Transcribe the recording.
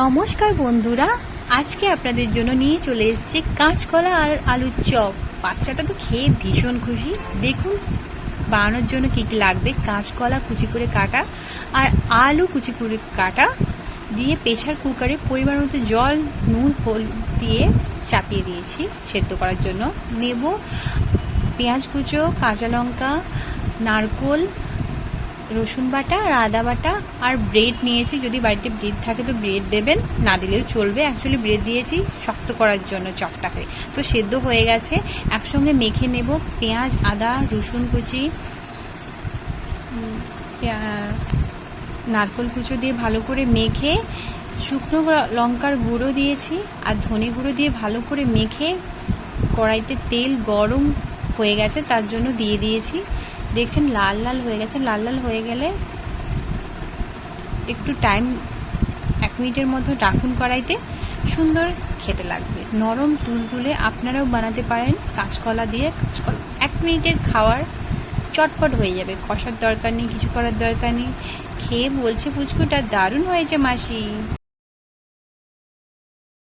নমস্কার বন্ধুরা, আজকে আপনাদের জন্য নিয়ে চলে এসেছি কাঁচকলা আর আলুর চপ। বাচ্চাটা তো খেয়ে ভীষণ খুশি। দেখুন, বানানোর জন্য কী কী লাগবে? কাঁচকলা কুচি করে কাটা আর আলু কুচি করে কাটা দিয়ে প্রেশার কুকারে পরিমাণ মতো জল, নুন, হলুদ দিয়ে চাপিয়ে দিয়েছি। সেদ্ধ করার জন্য নেব পেঁয়াজ কুচো, কাঁচা লঙ্কা, নারকোল রসুন বাটা আর আদা বাটা আর ব্রেড নিয়েছি। যদি বাড়িতে ব্রেড থাকে তো ব্রেড দেবেন, না দিলেও চলবে। অ্যাকচুয়ালি ব্রেড দিয়েছি শক্ত করার জন্য চপটাকে তো সেদ্ধ হয়ে গেছে। একসঙ্গে মেখে নেব পেঁয়াজ, আদা, রসুন কুচি নারকোল কুচো দিয়ে ভালো করে মেখে শুকনো লঙ্কার গুঁড়ো দিয়েছি আর ধনে গুঁড়ো দিয়ে ভালো করে মেখে কড়াইতে তেল গরম হয়ে গেছে, তার জন্য দিয়ে দিয়েছি। দেখছেন লাল লাল হয়ে গেছে, লাল লাল হয়ে গেলে একটু টাইম এক মিনিটের মধ্যে ডাকুন কড়াইতে সুন্দর খেতে লাগবে। নরম তুলতুলে আপনারাও বানাতে পারেন কাঁচকলা দিয়ে কাঁচকলা। এক মিনিটের খাওয়ার চটপট হয়ে যাবে। কষার দরকার নেই, কিছু করার দরকার নেই। খেয়ে বলছে পুচকুটা, দারুণ হয়েছে মাসি।